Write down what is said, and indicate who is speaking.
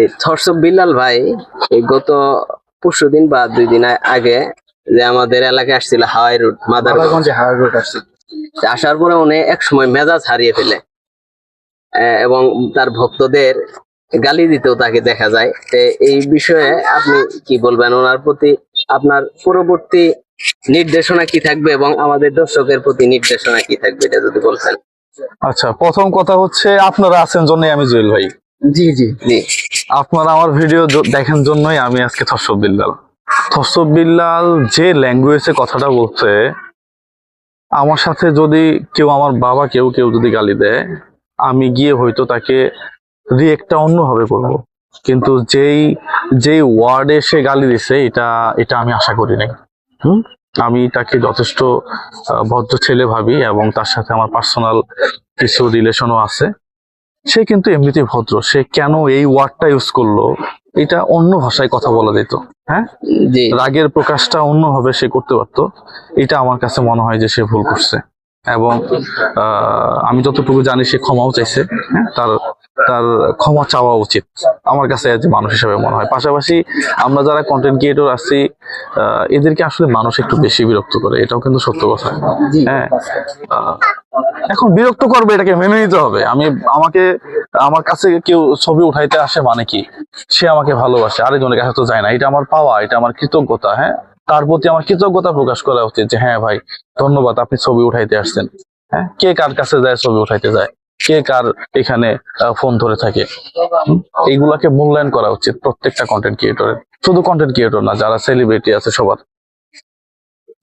Speaker 1: এই থরসব বিল্লাল ভাই এই গত পরশু দিন বা দুই দিন আগে যে আমাদের এলাকায় আসছিল হাওয়াই রোড মাদার
Speaker 2: মাদারগঞ্জে হাওয়ার রোড আসছে
Speaker 1: আসার পরে উনি এক সময় মেজাজ হারিয়ে ফেলে। এবং তার ভক্তদের গালি দিতেও তাকে দেখা যায়। এই বিষয়ে আপনি কি বলবেন? ওনার প্রতি আপনার পরবর্তী নির্দেশনা কি থাকবে এবং আমাদের দর্শকের প্রতি নির্দেশনা কি থাকবে এটা যদি বলতেন।
Speaker 3: আচ্ছা প্রথম কথা হচ্ছে আপনারা আছেন জন্যই আমি জুয়েল ভাই।
Speaker 2: জি জি।
Speaker 1: জি।
Speaker 3: আপনারা আমার ভিডিও দেখেন জন্যই আমি আজকে থসব বিল্লাল। থসব বিল্লাল যে ল্যাঙ্গুয়েজে কথাটা বলছে, আমার সাথে যদি কেউ আমার বাবা কেউ কেউ যদি গালি দেয়, আমি গিয়ে হয়তো তাকে রিয়েক্টটা অন্যভাবে করব। কিন্তু যেই যেই ওয়ার্ডে সে গালি দিছে, এটা এটা আমি আশা করি নাই। হুম? আমি তাকে যথেষ্ট ভদ্র ছেলে ভাবি এবং তার সাথে আমার পার্সোনাল কিছু রিলেশনও আছে। সে কিন্তু এমনিতেই ভদ্র। সে কেন এই ওয়ার্ডটা ইউজ করল? এটা অন্য ভাষায় কথা বলা যেত হ্যাঁ? রাগের প্রকাশটা অন্যভাবে সে করতে পারতো। এটা আমার কাছে মনে হয় যে সে ভুল করছে। এবং আমি যতটুকু জানি সে ক্ষমাও চাইছে হ্যাঁ? তার তার ক্ষমা চাওয়া উচিত। আমার কাছে যে মানুষ হিসাবে মনে হয়। পাশাপাশি আমরা যারা কন্টেন্ট ক্রিয়েটর আছি আহ, এদেরকে আসলে মানুষ একটু বেশি বিরক্ত করে। এটাও কিন্তু সত্য কথা হ্যাঁ? আহ, এখন বিরক্ত করবে এটাকে, মেনে নিতে হবে। আমি, আমাকে, আমার কাছে কেউ ছবি উঠাইতে আসে মানে কি? সে আমাকে ভালোবাসে, আরেকজনের কাছে তো যায় না। এটা আমার পাওয়া, এটা আমার কৃতজ্ঞতা হ্যাঁ? তার প্রতি আমার কৃতজ্ঞতা প্রকাশ করা উচিত যে হ্যাঁ ভাই, ধন্যবাদ, আপনি ছবি উঠাইতে আসছেন। হ্যাঁ? কে কার কাছে যায়, ছবি উঠাইতে যায়? কে কার এখানে ফোন ধরে থাকে? এইগুলাকে মূল্যায়ন করা উচিত প্রত্যেকটা কন্টেন্ট ক্রিয়েটরের শুধু কন্টেন্ট ক্রিয়েটর না, যারা সেলিব্রিটি আছে সবার।